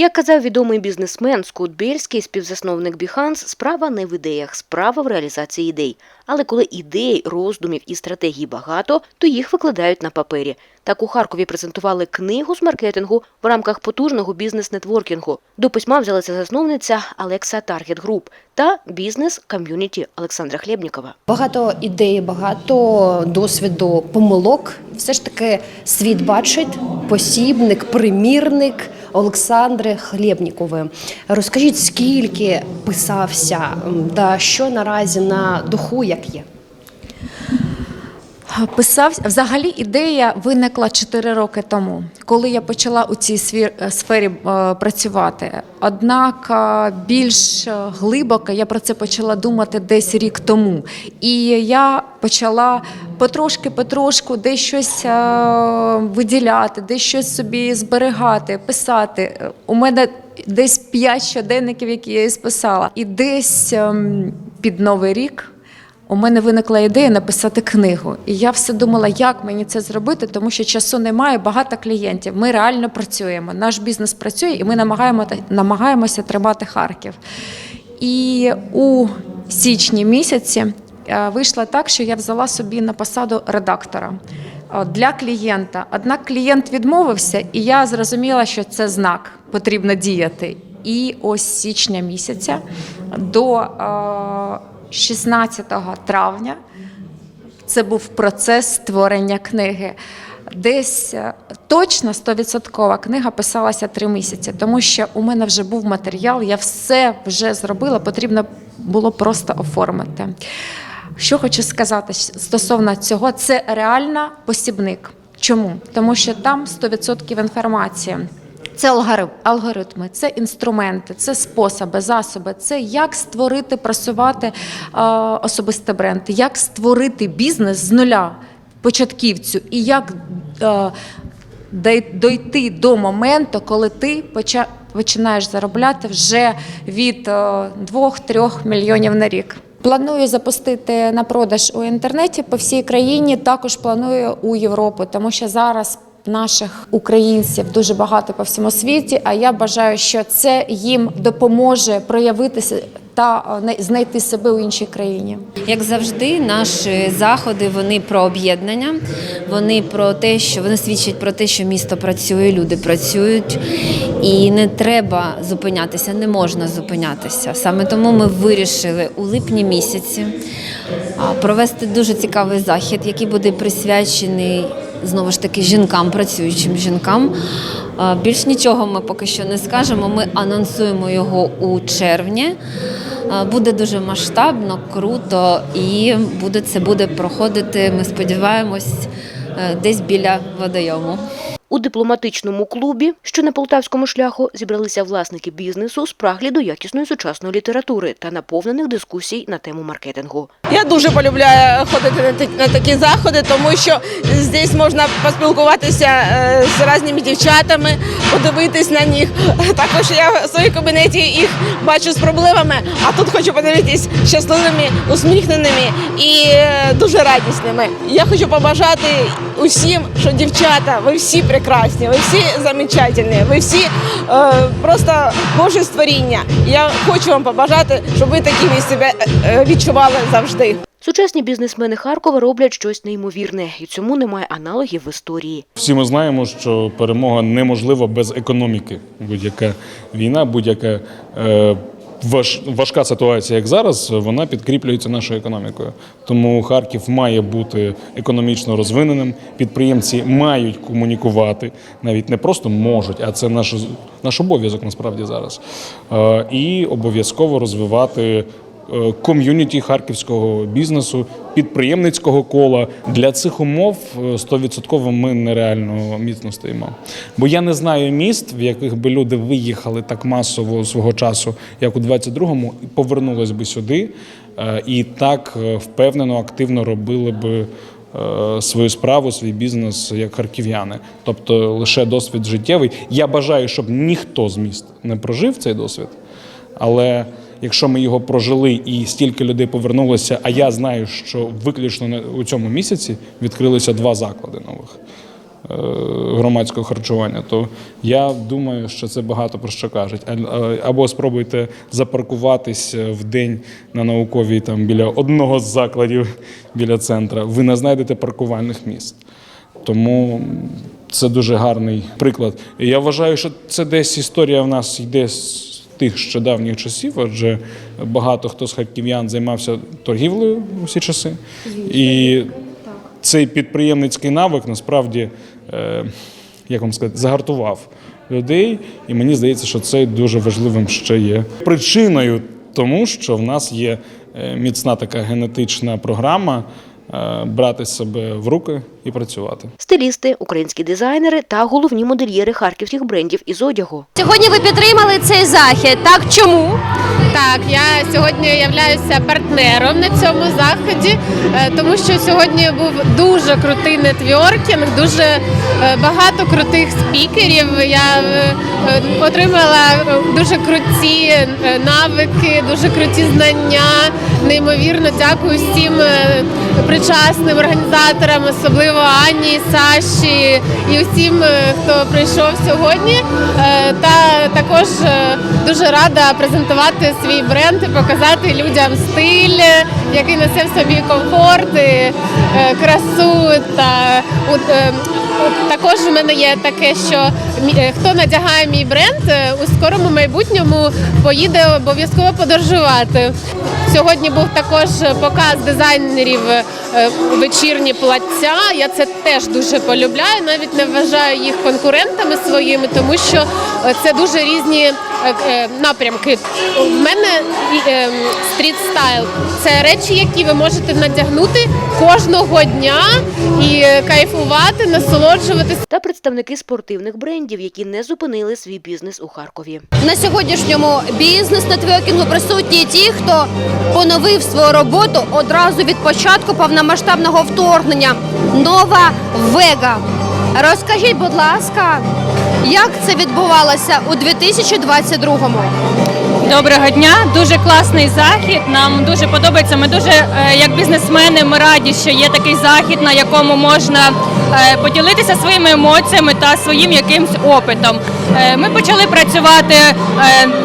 Як казав відомий бізнесмен Скотт Бєльський, співзасновник Behance, справа не в ідеях, справа в реалізації ідей. Але коли ідей, роздумів і стратегій багато, то їх викладають на папері. Так у Харкові презентували книгу з маркетингу в рамках потужного бізнес-нетворкінгу. До письма взялася засновниця Алекса Таргет Груп та бізнес-ком'юніті Олександра Хлєбнікова. Багато ідей, багато досвіду, помилок. Все ж таки світ бачить посібник, примірник Олександри Хлєбнікової. Розкажіть, скільки писався та що наразі на духу, як є? Писав взагалі ідея виникла 4 роки тому, коли я почала у цій е, сфері е, працювати. Однак е, більш глибоко я про це почала думати десь рік тому. І я почала потрошки, потрошку десь щось виділяти, десь щось собі зберігати, писати. У мене десь 5 щоденників, які я і списала. І десь ем, під Новий рік. У мене виникла ідея написати книгу, і я все думала, як мені це зробити, тому що часу немає, багато клієнтів. Ми реально працюємо. Наш бізнес працює, і ми намагаємо, намагаємося тримати Харків. І у січні місяці е, вийшло так, що я взяла собі на посаду редактора е, для клієнта. Однак клієнт відмовився, і я зрозуміла, що це знак, потрібно діяти. І ось січня місяця до е, 16 травня це був процес створення книги. Десь е, точно 100% книга писалася три місяці, тому що у мене вже був матеріал, я все вже зробила, потрібно було просто оформити. Що хочу сказати стосовно цього, це реально посібник. Чому? Тому що там 100% інформації. Це алгоритм- алгоритми, це інструменти, це способи, засоби, це як створити, просувати особистий бренд, як створити бізнес з нуля початківцю, і як дойти до моменту, коли ти поча- починаєш заробляти вже від 2-3 мільйонів на рік. Планую запустити на продаж у інтернеті по всій країні. Також планую у Європу, тому що зараз наших українців дуже багато по всьому світі. А я бажаю, що це їм допоможе проявитися та е, знайти себе у іншій країні. Як завжди, наші заходи вони про об'єднання, вони про те, що вони свідчать про те, що місто працює, люди працюють, і не треба зупинятися, не можна зупинятися. Саме тому ми вирішили у липні місяці провести дуже цікавий захід, який буде присвячений знову ж таки жінкам, працюючим жінкам. Більш нічого ми поки що не скажемо. Ми анонсуємо його у червні. Буде дуже масштабно, круто, і буде це буде проходити. Ми сподіваємось, е, десь біля водойому. У дипломатичному клубі, що на полтавському шляху, зібралися власники бізнесу спраглі до якісної сучасної літератури та наповнених дискусій на тему маркетингу. Я дуже полюбляю ходити на такі заходи, тому що здесь можна поспілкуватися е, з різними дівчатами, подивитись на них. Також я в своїй кабінеті їх бачу з проблемами, а тут хочу подивитись щасливими, усміхненими і е, дуже радісними. Я хочу побажати усім, що дівчата, ви всі прекрасні, ви всі замечательні, ви всі е, просто Боже створіння. Я хочу вам побажати, щоб ви такими себе е, е, відчували завжди. Сучасні бізнесмени Харкова роблять щось неймовірне, і цьому немає аналогів в історії. Всі ми знаємо, що перемога неможлива без економіки. Будь-яка війна, будь-яка е, важка ситуація, як зараз, вона підкріплюється нашою економікою. Тому Харків має бути економічно розвиненим. Підприємці мають комунікувати, навіть не просто можуть, а це наш, наш обов'язок насправді зараз. Е, і обов'язково розвивати ком'юніті харківського бізнесу, підприємницького кола. Для цих умов е, 100% ми нереально міцно стоїмо. Бо я не знаю міст, в яких би люди виїхали так масово свого часу, як у 22-му, і повернулись би сюди, е, і так е, впевнено, активно робили би. е, Свою справу, свій бізнес як харків'яни, тобто лише досвід життєвий. Я бажаю, щоб ніхто з міст не прожив цей досвід, але якщо ми його прожили і стільки людей повернулося, а я знаю, що виключно у цьому місяці відкрилися два заклади нових. е, громадського харчування, то я думаю, що це багато про що кажуть. Або спробуйте запаркуватись в день на науковій там біля одного з закладів біля центра. Ви не знайдете паркувальних місць. Тому це дуже гарний приклад. Я вважаю, що це десь історія в нас йде з тих ще давніх часів, адже багато хто з харків'ян займався торгівлею у всі часи. І цей підприємницький навик насправді, е, як вам сказати, загартував людей. І мені здається, що це дуже важливим ще є причиною тому, що в нас є е, міцна така генетична програма брати себе в руки і працювати. Стилісти, українські дизайнери та головні модельєри харківських брендів із одягу. Сьогодні ви підтримали цей захід. Так чому? Так, я сьогодні являюся партнером на цьому заході, е, тому що сьогодні був дуже крутий нетворкінг, дуже е, багато крутих спікерів. Я е, е, отримала е, дуже круті е, навики, дуже круті знання. Неймовірно, дякую всім е, причасним організаторам, особливо Ані, Саші і усім, е, хто прийшов сьогодні. Е, Та також е, дуже рада презентувати свій бренд і показати людям стиль, який несе в собі комфорт, красу та також в мене є таке, що е, хто надягає мій бренд, е, у скорому майбутньому поїде обов'язково подорожувати. Сьогодні був також показ дизайнерів е, вечірні плаття. Я це теж дуже полюбляю. Навіть не вважаю їх конкурентами своїми, тому що це дуже різні напрямки. У мене е, стріт стайл це речі, які ви можете надягнути кожного дня і кайфувати, насолоджуватися. Та представники спортивних брендів, які не зупинили свій бізнес у Харкові. На сьогоднішньому бізнес-нетворкінгу присутні ті, хто поновив свою роботу одразу від початку повномасштабного вторгнення. Нова Вега. Розкажіть, будь ласка, як це відбувалося у 2022-му? Доброго дня, дуже класний захід. Нам дуже подобається. Ми дуже, е, як бізнесмени, ми раді, що є такий захід, на якому можна е, поділитися своїми емоціями та своїм якимсь опитом. Е, Ми почали працювати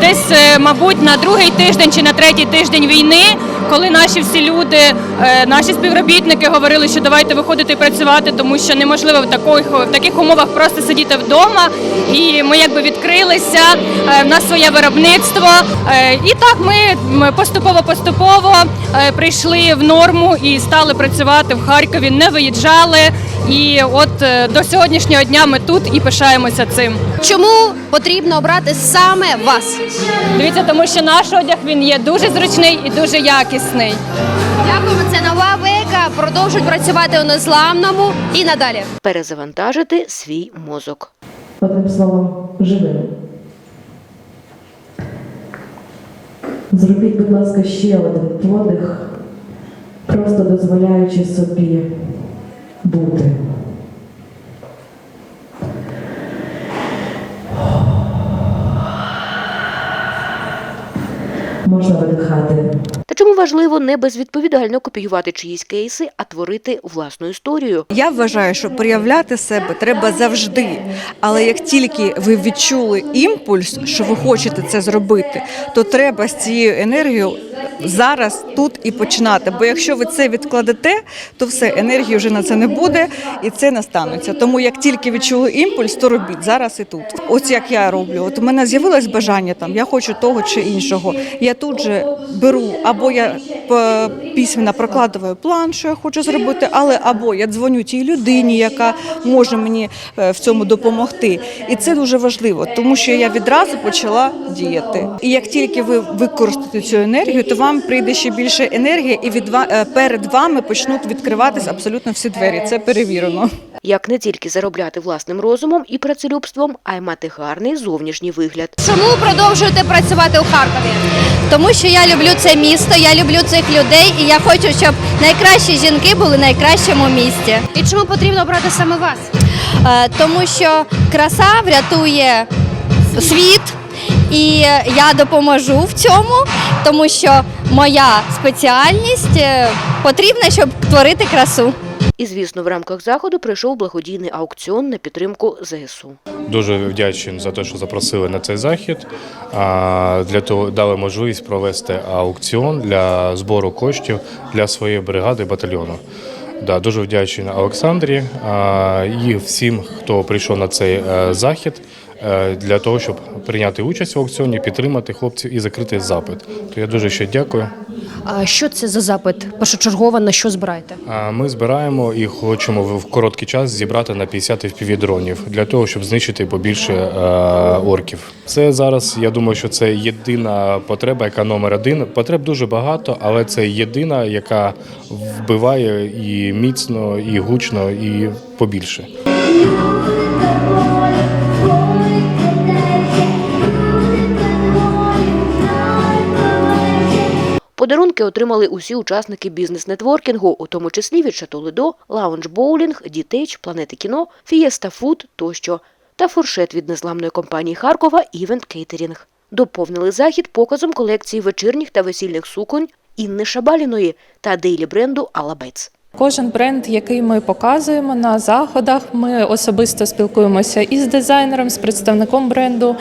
десь, мабуть, на другий тиждень чи на третій тиждень війни, коли наші всі люди, е, наші співробітники говорили, що давайте виходити і працювати, тому що неможливо в таких, в таких умовах просто сидіти вдома. І ми якби відкрилися. е, В нас своє виробництво. Е, І так ми поступово-поступово прийшли в норму і стали працювати в Харкові, не виїжджали. І от е, до сьогоднішнього дня ми тут і пишаємося цим. Чому потрібно обрати саме вас? Дивіться, тому що наш одяг він є дуже зручний і дуже якісний. Дякуємо, це нова Вега. Продовжують працювати у незламному і надалі. Перезавантажити свій мозок. одним словом, живим. Зробіть, будь ласка, ще один подих, просто дозволяючи собі бути. Можна видихати. Чому важливо не безвідповідально копіювати чиїсь кейси, а творити власну історію? Я вважаю, що проявляти себе треба завжди. Але як тільки ви відчули імпульс, що ви хочете це зробити, то треба з цією енергією зараз тут і починати. Бо якщо ви це відкладете, то все енергії вже на це не буде і це не станеться. Тому як тільки відчули імпульс, то робіть зараз і тут. Ось як я роблю. От у мене з'явилось бажання там, я хочу того чи іншого. Я тут же беру або я п- письменно прокладую план, що я хочу зробити, але або я дзвоню тій людині, яка може мені е, в цьому допомогти. І це дуже важливо, тому що я відразу почала діяти. І як тільки ви використаєте цю енергію, то вам прийде ще більше енергії, і від е, перед вами почнуть відкриватись абсолютно всі двері. Це перевірено. Як не тільки заробляти власним розумом і працелюбством, а й мати гарний зовнішній вигляд. Чому продовжуєте працювати у Харкові? Тому що я люблю це місто, я люблю цих людей, і я хочу, щоб найкращі жінки були в найкращому місті. І чому потрібно обрати саме вас? Е, Тому що краса врятує світ, і я допоможу в цьому, тому що моя спеціальність е, потрібна, щоб творити красу. І, звісно, в рамках заходу пройшов благодійний аукціон на підтримку ЗСУ. Дуже вдячний за те, що запросили на цей захід. Для того дали можливість провести аукціон для збору коштів для своєї бригади батальйону. Да, дуже вдячний Олександрі і всім, хто прийшов на цей е, захід для того, щоб прийняти участь в аукціоні, підтримати хлопців і закрити запит. То я дуже ще дякую. А що це за запит? Першочергово на що збираєте? Ми збираємо і хочемо в короткий час зібрати на 50 FPV-дронів для того, щоб знищити побільше е, орків. Це зараз, я думаю, що це єдина потреба, яка номер один. Потреб дуже багато, але це єдина, яка вбиває і міцно, і гучно, і побільше. Подарунки отримали усі учасники бізнес-нетворкінгу, у тому числі від Шато Ледо, Лаунж Боулінг, Дітеч, Планети кіно, Фієста Фуд тощо та фуршет від незламної компанії Харкова Івент Кейтерінг. Доповнили захід показом колекції вечірніх та весільних суконь Інни Шабаліної та дейлі бренду Алабец. Кожен бренд, який ми показуємо на заходах, ми особисто спілкуємося із дизайнером, з представником бренду,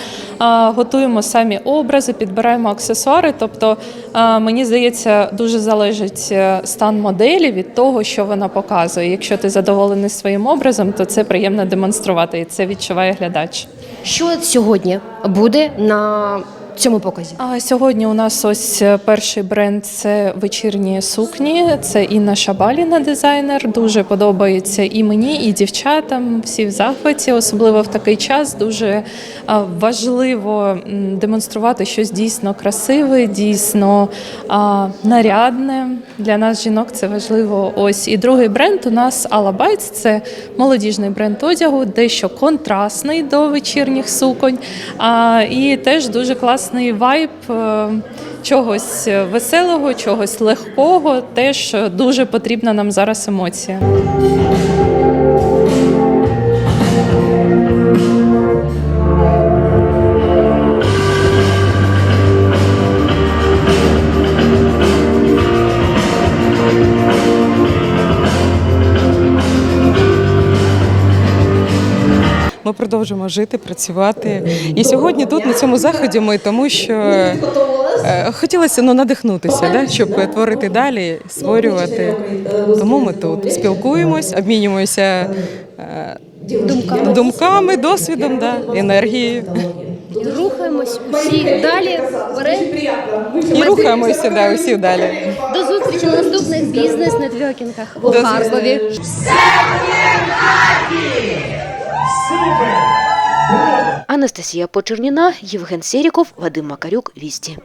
готуємо самі образи, підбираємо аксесуари. Тобто, мені здається, дуже залежить е, стан моделі від того, що вона показує. Якщо ти задоволений своїм образом, то це приємно демонструвати, і це відчуває глядач. Що сьогодні буде на цьому показі? А сьогодні у нас ось е, перший бренд це вечірні сукні. Це Інна Шабаліна, дизайнер. Дуже подобається і мені, і дівчатам. Всі в захваті, особливо в такий час. Дуже важливо демонструвати щось дійсно красиве, дійсно нарядне. Для нас, жінок, це важливо. Ось і другий бренд у нас Алабайц. Це молодіжний бренд одягу, дещо контрастний до вечірніх суконь. І теж дуже класний вайб е, чогось веселого, чогось легкого. Теж дуже потрібна нам зараз емоція. Продовжуємо жити, працювати. І сьогодні тут на цьому заході ми тому, що е, хотілося ну, надихнутися, да, щоб творити далі, створювати. Тому ми тут спілкуємось, обмінюємося е, Думками. думками, досвідом, да, енергією. Рухаємось усі далі. Вперед. І рухаємося да, усі далі. До зустрічі на наступних бізнес-нетворкінгах у До Харкові. Анастасія Почерніна, Євген Серіков, Вадим Макарюк, Вісті.